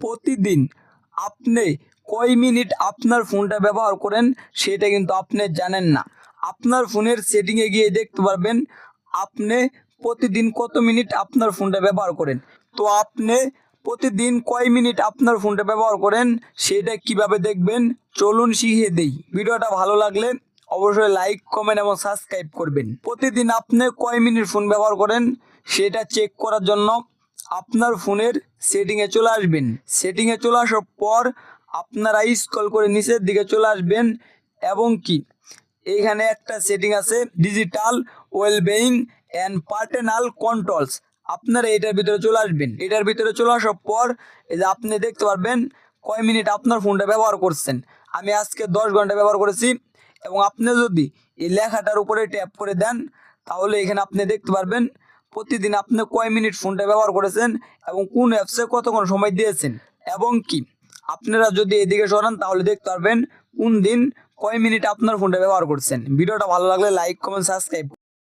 প্রতিদিন আপনি কয় মিনিট আপনার ফোনটা ব্যবহার করেন সেটা কিন্তু আপনি জানেন না। আপনার ফোনের সেটিংয়ে গিয়ে দেখতে পারবেন আপনি প্রতিদিন কত মিনিট আপনার ফোনটা ব্যবহার করেন। তো আপনি প্রতিদিন কয় মিনিট আপনার ফোনটা ব্যবহার করেন সেটা কীভাবে দেখবেন চলুন শিখিয়ে দেই। ভিডিওটা ভালো লাগলে অবশ্যই লাইক, কমেন্ট এবং সাবস্ক্রাইব করবেন। প্রতিদিন আপনি কয় মিনিট ফোন ব্যবহার করেন সেটা চেক করার জন্য আপনার ফোনের সেটিংয়ে চলে আসবেন। সেটিংয়ে চলে আসার পর আপনারা স্ক্রল করে নিচের দিকে চলে আসবেন এবং কি? এইখানে একটা সেটিং আছে digital wellbeing and parental controls আপনারা এটার ভিতরে চলে আসবেন। এটার ভিতরে চলে আসার পর এই যে আপনি দেখতে পারবেন কয় মিনিট আপনার ফোনটা ব্যবহার করছেন। আমি আজকে দশ ঘণ্টা ব্যবহার করেছি এবং আপনি যদি এই লেখাটার উপরে ট্যাপ করে দেন, তাহলে এখানে আপনি দেখতে পারবেন প্রতিদিন আপনি কয় মিনিট ফোনটা ব্যবহার করেছেন এবং কোন অ্যাপসে কতক্ষণ সময় দিয়েছেন? এবং কি? আপনারা যদি এদিকে সরান, তাহলে দেখতে পারবেন কোন দিন কয় মিনিট আপনার ফোনটা ব্যবহার করছেন। ভিডিওটা ভালো লাগলে লাইক, কমেন্ট, সাবস্ক্রাইব।